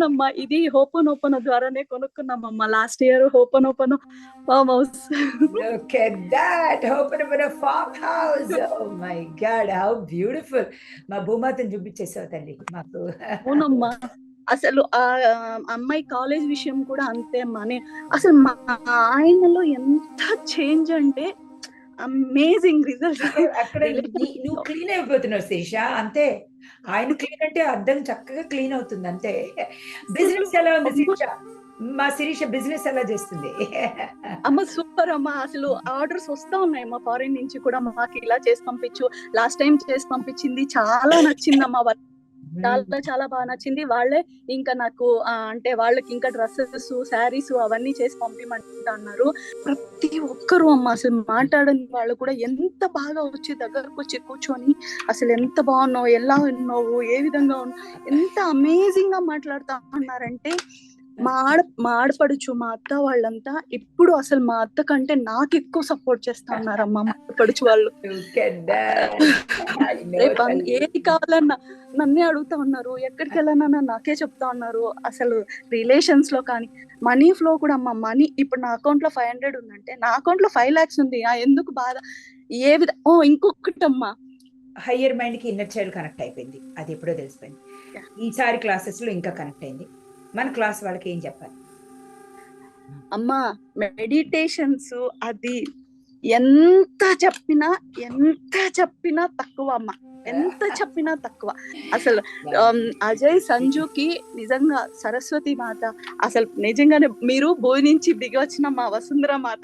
చెప్తున్నామ్మా ఇది హోపన్ ఓపెన్ ద్వారానే కొనుక్కున్నామమ్మా last year open open farm house Look at that. Open up a farmhouse. Oh my God, how beautiful. మా భూమాతను చూపించేసావు తల్లి మాకు అవునమ్మా అసలు ఆ అమ్మాయి కాలేజ్ విషయం కూడా అంతే అమ్మా అసలు మా ఆయనలో ఎంత చేంజ్ అంటే అమేజింగ్ రిజల్ట్ అక్కడ నువ్వు క్లీన్ అయిపోతున్నావు శిరీష అంతే. ఆయన క్లీన్ అంటే అద్దం చక్కగా క్లీన్ అవుతుంది అంతే. బిజినెస్ ఎలా ఉంది శిరీష మా శిరీష బిజినెస్ ఎలా చేస్తుంది? అమ్మ సూపర్ అమ్మ. అసలు ఆర్డర్స్ వస్తా ఉన్నాయి అమ్మ. ఫారిన్ నుంచి కూడా మాకు ఇలా చేసి పంపించు. లాస్ట్ టైం చేసి పంపించింది చాలా నచ్చిందమ్మా. వాళ్ళ చాలా చాలా బాగా నచ్చింది. వాళ్ళే ఇంకా నాకు అంటే వాళ్ళకి ఇంకా డ్రెస్సెస్ శారీస్ అవన్నీ చేసి పంపిమంటా అన్నారు. ప్రతి ఒక్కరు అమ్మ అసలు మాట్లాడని వాళ్ళు కూడా ఎంత బాగా వచ్చి దగ్గరకు వచ్చి కూర్చొని అసలు ఎంత బాగున్నావు ఎలా ఉన్నావు ఏ విధంగా ఉన్నావు ఎంత అమేజింగ్గా మాట్లాడుతా ఉన్నారంటే మా ఆడ మా ఆడపడుచు మా అత్త వాళ్ళంతా ఇప్పుడు అసలు మా అత్త కంటే నాకు ఎక్కువ సపోర్ట్ చేస్తా ఉన్నారమ్మా మా ఆడపడుచు వాళ్ళు రేపు. ఏది కావాలన్నా నన్నే అడుగుతా ఉన్నారు ఎక్కడికి వెళ్ళాలన్నా నాకే చెప్తా ఉన్నారు. అసలు రిలేషన్స్లో కానీ మనీ ఫ్లో కూడా అమ్మ మనీ ఇప్పుడు నా అకౌంట్లో ఫైవ్ హండ్రెడ్ ఉందంటే నా అకౌంట్లో ఫైవ్ లాక్స్ ఉంది. ఆ ఎందుకు బాధ? ఏ విధ ఓ ఇంకొకటి అమ్మా హయ్యర్ మైండ్కి ఇన్నర్ చైల్డ్ కనెక్ట్ అయిపోయింది. అది ఎప్పుడో తెలిసిపోయింది. ఈసారి క్లాసెస్లో ఇంకా కనెక్ట్ అయింది. మన క్లాస్ వాళ్ళకి ఏం చెప్పాలి? అమ్మా మెడిటేషన్స్ అది ఎంత చెప్పినా ఎంత చెప్పినా తక్కువ అమ్మ. ఎంత చెప్పినా తక్కువ. అసలు అజయ్ సంజుకి నిజంగా సరస్వతి మాత అసలు నిజంగానే మీరు భూమి నుంచి దిగి వచ్చిన మా Vasundhara Mata.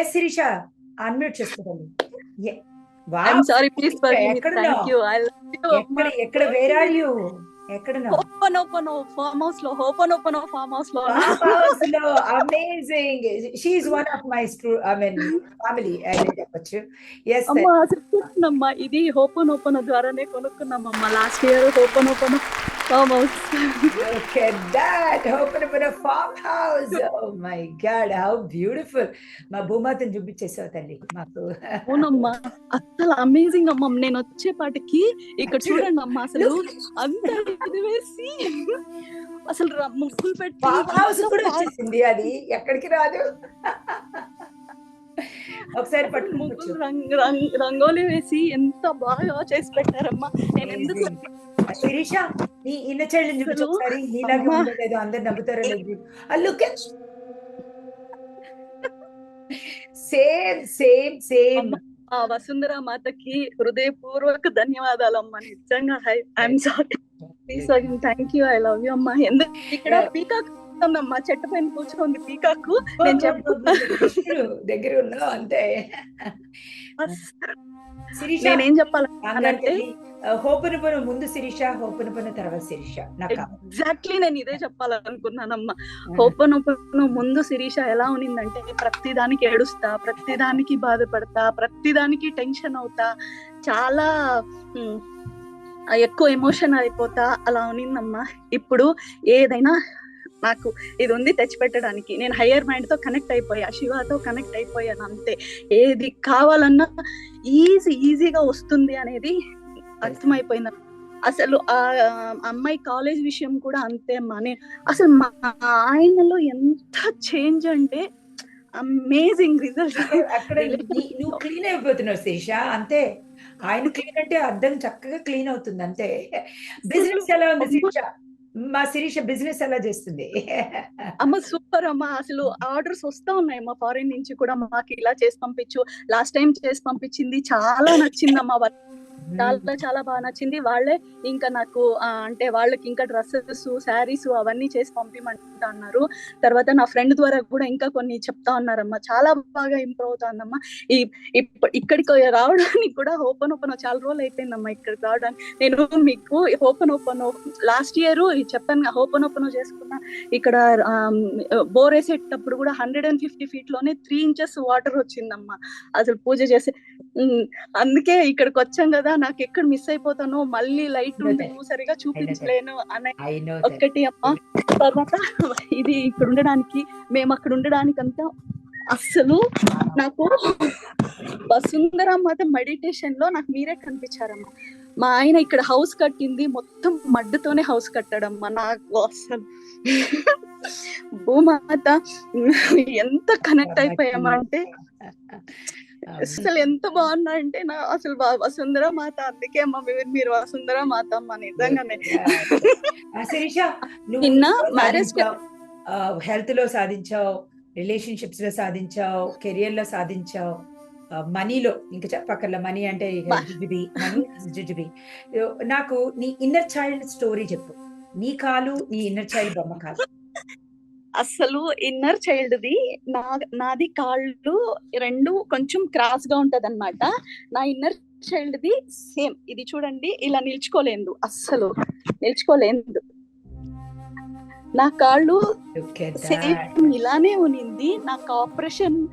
Yes Sirisha unmute sorry please ఎక్కడ ఎక్కడ వేర్ ఆర్ యూ ఎక్కడ ఓపెన్ ఫార్మ్ హౌస్లో. ఓపెన్ ఓపెన్ ఫార్మ్ హౌస్లో అమేజింగ్ వన్ ఆఫ్ మై స్ట్రూ ఐ మీన్ ఫ్యామిలీ అని చెప్పొచ్చు. ఎస్ అమ్మా చెప్తున్నామ్మా ఇది ఓపెన్ ఓపెన్ ద్వారానే కొనుక్కున్నామమ్మా. Last year open house Look at that. Open up a farmhouse. Oh my God, how beautiful. మా భూమాతను చూపించేసావు తల్లి మాకు. అవునమ్మా అసలు అమేజింగ్ అమ్మా. నేను వచ్చేపాటికి ఇక్కడ చూడండి అమ్మా అసలు అంత ఇది వేసి అసలు ముగ్గులు పెట్టి ఫామ్ హౌస్ కూడా వచ్చేసింది అది. ఎక్కడికి రాదు. ఒకసారి రంగ్ రంగోలి వేసి ఎంత బాగా చేసి పెట్టారమ్మా. నేను ఎందుకు శిరీష నీ ఇన్న చైల్డ్ చూపించు ఒకసారి. నీలాగే అమ్మా. ఉందో లేదో అందరు నమ్ముతారో లేదు. Look same same same. ఆ వసుంధర మాతకి హృదయపూర్వక ధన్యవాదాలు అమ్మా నిజంగా I'm sorry please thank you I love you అమ్మా. ఎందుకు ఇక్కడ పీకాక్ ఉందమ్మా చెట్టు పైన కూర్చోంది పీకాక్. నేను చెప్తున్నా దగ్గర ఉన్నావు అంతే. నేనేం చెప్పాలంటే హోపన పను ముందు శిరీష హోపన పను తర్వాత శిరీష. ఎగ్జాక్ట్లీ నేను ఇదే చెప్పాలనుకున్నానమ్మా. ఓపెన్ ముందు శిరీష ఎలా ఉన్నిందంటే ప్రతి దానికి ఏడుస్తా ప్రతి దానికి బాధపడతా ప్రతి దానికి టెన్షన్ అవుతా చాలా ఎక్కువ ఎమోషన్ అయిపోతా అలా ఉన్నిందమ్మా. ఇప్పుడు ఏదైనా నాకు ఇది ఉంది తెచ్చిపెట్టడానికి. నేను హయ్యర్ మైండ్తో కనెక్ట్ అయిపోయా శివతో కనెక్ట్ అయిపోయాను అంతే. ఏది కావాలన్నా ఈజీ ఈజీగా వస్తుంది అనేది అర్థమైపోయింది. అసలు ఆ అమ్మాయి కాలేజ్ విషయం కూడా అంతే నేను అసలు మా ఆయనలో ఎంత చేంజ్ అంటే అమేజింగ్ రిజల్ట్. అక్కడ నువ్వు క్లీన్ అయిపోతున్నావు శిరీష అంతే. ఆయన క్లీన్ అంటే అద్దం చక్కగా క్లీన్ అవుతుంది అంతే. బిజినెస్ ఎలా ఉంది శిరీష మా శిరీష బిజినెస్ ఎలా చేస్తుంది? అమ్మ సూపర్ అమ్మ. అసలు ఆర్డర్స్ వస్తా ఉన్నాయి అమ్మ. ఫారిన్ నుంచి కూడా మాకు ఇలా చేసి పంపించు. లాస్ట్ టైం చేసి పంపించింది. చాలా నచ్చిందమ్మా. వర్క్ చాలా చాలా బాగా నచ్చింది. వాళ్ళే ఇంకా నాకు అంటే వాళ్ళకి ఇంకా డ్రెస్సెస్ శారీస్ అవన్నీ చేసి పంపిమంటా అన్నారు. తర్వాత నా ఫ్రెండ్ ద్వారా కూడా ఇంకా కొన్ని చెప్తా ఉన్నారమ్మా. చాలా బాగా ఇంప్రూవ్ అవుతుందమ్మా. ఈ ఇక్కడికి రావడానికి కూడా ఓపెన్ ఓపెన్ చాలా రోజులు అయిపోయిందమ్మా ఇక్కడికి రావడానికి. నేను మీకు ఓపెన్ ఓపెన్ లాస్ట్ ఇయర్ చెప్పాను ఓపెన్ ఓపెన్ చేసుకున్నా ఇక్కడ బోర్ వేసేటప్పుడు కూడా హండ్రెడ్ అండ్ ఫిఫ్టీ ఫీట్లోనే త్రీ ఇంచెస్ వాటర్ వచ్చిందమ్మా. అసలు పూజ చేసే అందుకే ఇక్కడికి వచ్చాం కదా. నాకు ఎక్కడ మిస్ అయిపోతానో మళ్ళీ లైట్ సరిగా చూపించలేను అనే ఒక్కటి అమ్మ. తర్వాత ఇది ఇక్కడ ఉండడానికి మేము అక్కడ ఉండడానికి అంతా అస్సలు నాకు వసుంధర మాత మెడిటేషన్లో నాకు మీరే కనిపించారమ్మా. మా ఆయన ఇక్కడ హౌస్ కట్టింది మొత్తం మడ్డుతోనే హౌస్ కట్టాడమ్మా నాకు అసలు భూమాత ఎంత కనెక్ట్ అయిపోయామంటే అసలు ఎంత బాగున్నా అంటే నా అసలు వసుంధర మాత అందుకే అమ్మ మీరు మీరు వసుంధర మాత అమ్మ నిజంగానే. నిన్న ఆ, హెల్త్లో సాధించావు రిలేషన్షిప్స్లో సాధించావు కెరియర్లో సాధించావు మనీలో ఇంకా చెప్పక్కర్ల మనీ అంటే ఇక బా. జుజుబి మనీ జుజుబి. నాకు నీ ఇన్నర్ చైల్డ్ స్టోరీ చెప్పు. నీ కాలు నీ ఇన్నర్ చైల్డ్ బొమ్మ కాలు. అసలు ఇన్నర్ చైల్డ్ ది. నా నాది కాళ్ళు రెండు కొంచెం క్రాస్గా ఉంటది అనమాట నా ఇన్నర్ చైల్డ్ ది సేమ్. ఇది చూడండి ఇలా నిల్చుకోలేదు. అస్సలు నిల్చుకోలేదు. నా కాళ్ళు. సేమ్ ఇలానే ఉనింది. నాకు ఆపరేషన్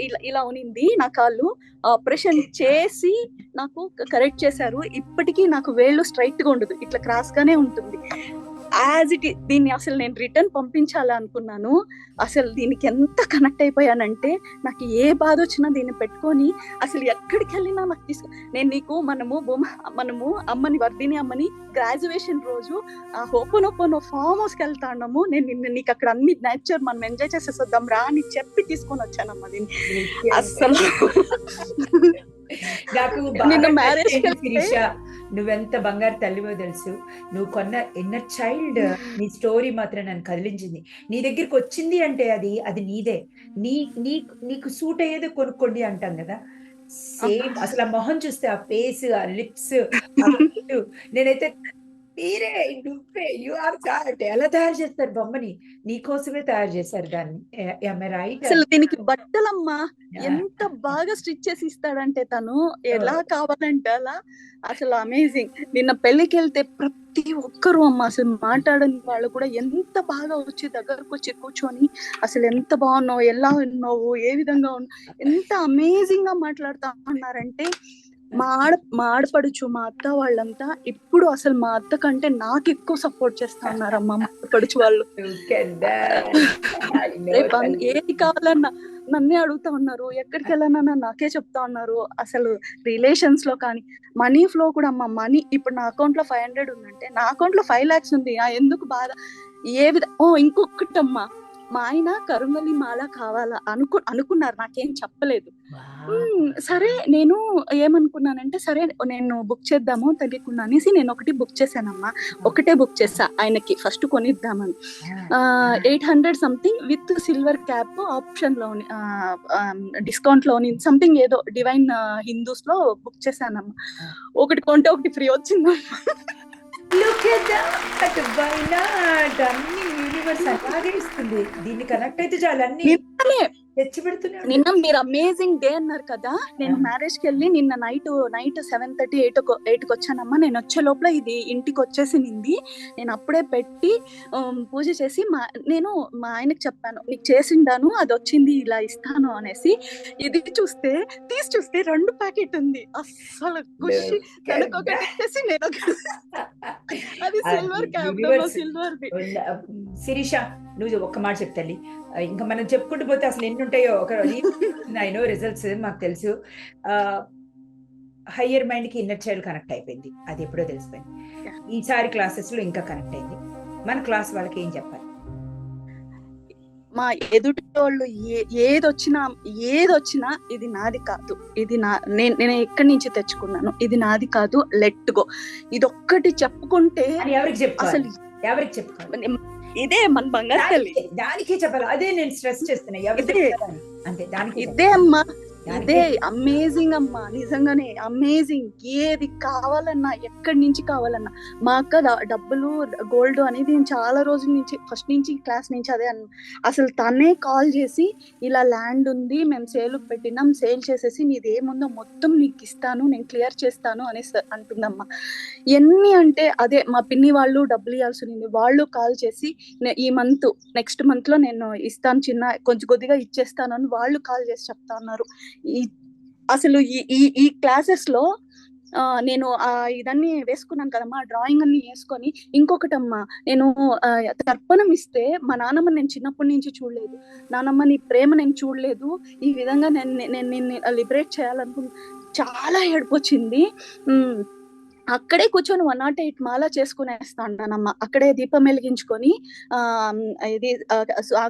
ఇలా ఇలా ఉనింది నా కాళ్ళు. ఆపరేషన్ చేసి నాకు కరెక్ట్ చేశారు. ఇప్పటికీ నాకు వేళ్ళు స్ట్రైట్గా ఉండదు. ఇట్లా క్రాస్ గానే ఉంటుంది. యాజ్ ఇట్ దీన్ని అసలు నేను రిటర్న్ పంపించాలనుకున్నాను. అసలు దీనికి ఎంత కనెక్ట్ అయిపోయానంటే నాకు ఏ బాధ వచ్చినా దీన్ని పెట్టుకొని అసలు ఎక్కడికి వెళ్ళినా నాకు తీసుకు నేను నీకు మనము బొమ్మ మనము అమ్మని వర్ధిని అమ్మని గ్రాడ్యుయేషన్ రోజు ఆ ఓపెన్ ఓపెన్ ఫామ్ హౌస్కి వెళ్తాము నేను నిన్న నీకు అక్కడ అన్ని నేచర్ మనం ఎంజాయ్ చేసేసి వద్దాం రా అని చెప్పి తీసుకొని వచ్చానమ్మా దీన్ని. అస్సలు నాకు నిన్న బాగా నువ్వెంత బంగారు తల్లివో తెలుసు. నువ్వు కొన్న ఇన్నర్ చైల్డ్ నీ స్టోరీ మాత్రం నన్ను కదిలించింది. నీ దగ్గరికి వచ్చింది అంటే అది అది నీదే. నీ నీ నీకు సూట్ అయ్యేది కొనుక్కోండి అంటాం కదా. సేమ్ అసలు ఆ మొహం చూస్తే ఆ ఫేస్ ఆ లిప్స్ నేనైతే మీరే నువ్వే యు ఆర్ దాట్ ఎలా తయారు చేస్తారు బొమ్మని? నీకోసమే తయారు చేశారు దాన్ని. రైట్ అసలు దీనికి బట్టలమ్మా ఎంత బాగా స్టిచ్ చేసి ఇస్తాడంటే తను ఎలా కావాలంటే అలా. అసలు అమేజింగ్ నిన్న పెళ్ళికి వెళ్తే ప్రతి ఒక్కరు అమ్మ అసలు మాట్లాడని వాళ్ళు కూడా ఎంత బాగా వచ్చి దగ్గరకు వచ్చి కూర్చొని అసలు ఎంత బాగున్నావు ఎలా ఉన్నావు ఏ విధంగా ఉన్నావు ఎంత అమేజింగ్గా మాట్లాడుతా ఉన్నారంటే మా ఆడ మా ఆడపడుచు మా అత్త వాళ్ళంతా ఇప్పుడు అసలు మా అత్త కంటే నాకు ఎక్కువ సపోర్ట్ చేస్తా ఉన్నారమ్మా మా ఆడపడుచు వాళ్ళు. రేపు ఏది కావాలన్నా నన్నే అడుగుతా ఉన్నారు ఎక్కడికి వెళ్ళాలన్నా నాకే చెప్తా ఉన్నారు. అసలు రిలేషన్స్లో కానీ మనీ ఫ్లో కూడా అమ్మ మనీ ఇప్పుడు నా అకౌంట్లో ఫైవ్ హండ్రెడ్ ఉందంటే నా అకౌంట్లో ఫైవ్ లాక్స్ ఉంది. ఆ ఎందుకు బాధ? ఏ విధ ఓ ఇంకొకటమ్మా మా ఆయన కరుంగలి మాల కావాలా? అనుకు అనుకున్నారు. నాకేం చెప్పలేదు. సరే నేను ఏమనుకున్నానంటే సరే నేను బుక్ చేద్దాము తెలియకుండా అనేసి నేను ఒకటి బుక్ చేశానమ్మా. ఒకటే బుక్ చేసా ఆయనకి. First కొనిద్దామని. Eight hundred something with silver cap ఆప్షన్లో డిస్కౌంట్లో సంథింగ్ ఏదో డివైన్ హిందూస్లో బుక్ చేశానమ్మా. ఒకటి కొంటే ఒకటి ఫ్రీ వచ్చిందమ్మా. యూనివర్స్ అలాగే ఇస్తుంది. దీన్ని కనెక్ట్ అయితే చాలు అన్ని. నిన్న మీరు అమేజింగ్ డే అన్నారు కదా నేను. మ్యారేజ్కి వెళ్ళి నిన్న night night seven thirty eight ఎయిట్కి వచ్చానమ్మా నేను వచ్చే లోపల ఇది ఇంటికి వచ్చేసింది నేను అప్పుడే పెట్టి పూజ చేసి మా నేను మా ఆయనకి చెప్పాను నీకు చేసిండాను అది వచ్చింది ఇలా ఇస్తాను అనేసి ఇది చూస్తే తీసి చూస్తే రెండు ప్యాకెట్ ఉంది అస్సలు ఖుషి Look at తనకు ఒకటి that. ఇచ్చేసి నేను అది సిల్వర్ క్యాప్. సిల్వర్ శిరీష నువ్వు ఒక్క మాట చెప్తాలి ఇంకా మనం చెప్పుకుంటూ పోతే అసలు ఎన్ని ఉంటాయో ఒక నో రిజల్ట్స్ మాకు తెలుసు. హయ్యర్ మైండ్కి ఇన్నర్ చైల్డ్ కనెక్ట్ అయిపోయింది. అది ఎప్పుడో తెలిసిపోయింది. ఈసారి క్లాసెస్లో ఇంకా కనెక్ట్ అయింది. మన క్లాస్ వాళ్ళకి ఏం చెప్పాలి? మా ఎదుటి వాళ్ళు ఏ ఏది వచ్చినా ఏది వచ్చినా ఇది నాది కాదు. ఇది నా నేను నేను ఎక్కడి నుంచి తెచ్చుకున్నాను? ఇది నాది కాదు. లెట్ గో ఇది ఒక్కటి చెప్పుకుంటే ఎవరికి అసలు ఎవరికి చెప్పుకోవాలి? ఇదే మన బంగారు తల్లి. దానికే- చెప్పాలి. అదే నేను స్ట్రెస్ చేస్తున్నా. ఇదే. అంతే దానికి ఇదే అమ్మా. అదే అమేజింగ్ అమ్మా నిజంగానే అమేజింగ్. ఏది కావాలన్నా ఎక్కడి నుంచి కావాలన్నా. మా అక్క డబ్బులు గోల్డ్ అనేది నేను చాలా రోజుల నుంచి ఫస్ట్ నుంచి క్లాస్ నుంచి అదే అన్న అసలు తనే కాల్ చేసి ఇలా ల్యాండ్ ఉంది మేము సేల్ పెట్టినాం సేల్ చేసేసి నీది ఏముందో మొత్తం నీకు ఇస్తాను నేను క్లియర్ చేస్తాను అనేసి అంటుందమ్మా. ఎన్ని అంటే అదే మా పిన్ని వాళ్ళు డబ్బులు ఇవ్వాల్సి ఉంది వాళ్ళు కాల్ చేసి ఈ మంత్ నెక్స్ట్ మంత్లో నేను ఇస్తాను చిన్న కొంచెం కొద్దిగా ఇచ్చేస్తాను అని వాళ్ళు కాల్ చేసి చెప్తా ఉన్నారు. అసలు ఈ ఈ ఈ క్లాసెస్లో ఆ, నేను ఆ ఇదన్నీ వేసుకున్నాను కదమ్మా డ్రాయింగ్ అన్ని వేసుకొని ఇంకొకటమ్మా నేను తర్పణం ఇస్తే మా నాన్నమ్మ నేను చిన్నప్పటి నుంచి చూడలేదు నానమ్మ నీ ప్రేమ నేను చూడలేదు ఈ విధంగా నేను నేను నిన్ను లిబరేట్ చేయాలనుకున్నా చాలా ఏడుపు వచ్చింది అక్కడే కూర్చొని వన్ నాట్ ఎయిట్ మాల చేసుకునేస్తానమ్మ అక్కడే దీపం వెలిగించుకొని ఆ ఇది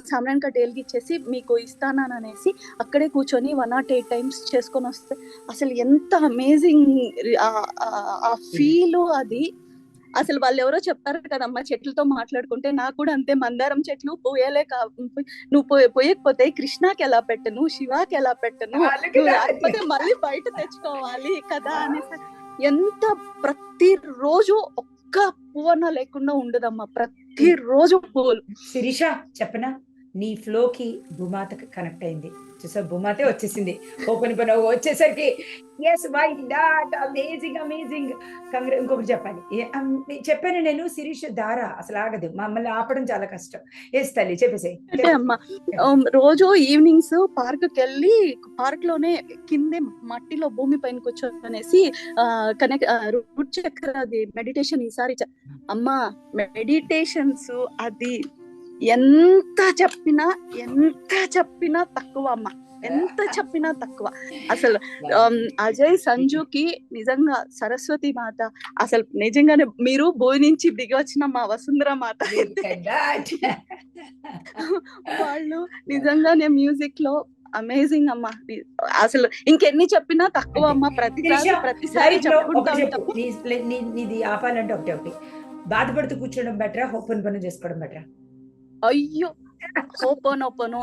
సామ్రాన్ కట్ వెలిగించేసి మీకు ఇస్తానని అనేసి అక్కడే కూర్చొని వన్ నాట్ ఎయిట్ టైమ్స్ చేసుకొని వస్తే అసలు ఎంత అమేజింగ్ ఆ ఫీల్ అది. అసలు వాళ్ళు ఎవరో చెప్తారు కదమ్మా చెట్లతో మాట్లాడుకుంటే నాకు కూడా అంతే మందారం చెట్లు పోయేలే కా నువ్వు పోయ పోయకపోతే కృష్ణకి ఎలా పెట్టను శివాకి ఎలా పెట్టను మళ్ళీ బయట తెచ్చుకోవాలి కదా అనేసి. ఎంత ప్రతి రోజు ఒక్క పువ్వన లేకుండా ఉండదమ్మా. ప్రతి రోజు పువ్వులు శిరీష చెప్పనా? నీ ఫ్లోకి భూమాతకి కనెక్ట్ అయింది. చూసా? భూమాతే వచ్చేసింది. ఓపెన్ పని వచ్చేసరికి S Y dot amazing amazing కంగ్రె ఇంకొకటి చెప్పాలి చెప్పాను నేను శిరీష్ దారా. అసలు ఆగదు. మమ్మల్ని ఆపడం చాలా కష్టం. ఎస్ తల్లి చెప్పేసి అమ్మా రోజు ఈవినింగ్స్ పార్క్కి వెళ్ళి పార్క్లోనే కిందే మట్టిలో భూమి పైన కూర్చోనేసి కనెక్ట్ రూట్ చక్ర అది మెడిటేషన్ ఈసారి అమ్మా మెడిటేషన్స్ అది ఎంత చెప్పినా ఎంత చెప్పినా తక్కువ అమ్మ. ఎంత చెప్పినా తక్కువ. అసలు um, అజయ్ సంజుకి నిజంగా సరస్వతి మాత అసలు నిజంగానే మీరు భూమి నుంచి దిగి వచ్చిన మా వసుంధర మాత వాళ్ళు నిజంగానే మ్యూజిక్లో అమేజింగ్ అమ్మా. అసలు ఇంకెన్ని చెప్పినా తక్కువ అమ్మా. ప్రతిసారి ప్రతిసారి చెప్పుకుంటా నీది ఆపాలంటే ఒకటి ఒకటి బాధపడుతూ కూర్చోవడం బెటరా ఓపెన్ పని చేసుకోవడం బెటరా అయ్యో ఓపెన్ ఓపెన్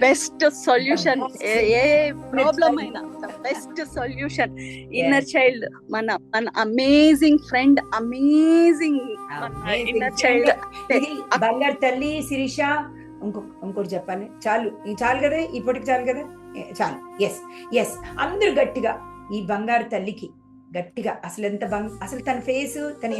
బెస్ట్ సొల్యూషన్ ఏ ప్రాబ్లం అయినా బెస్ట్ సొల్యూషన్ ఇన్నర్ చైల్డ్ మన మన amazing friend amazing inner child బంగారు తల్లి శిరీష ఇంకో ఇంకోటి చెప్పాలి. చాలు. ఈ చాలు కదా? ఇప్పటికి చాలు కదా? చాలు. ఎస్ ఎస్ అందరూ గట్టిగా ఈ బంగారు తల్లికి గట్టిగా అసలు ఎంత బంగ్ అసలు తన ఫేస్ తన.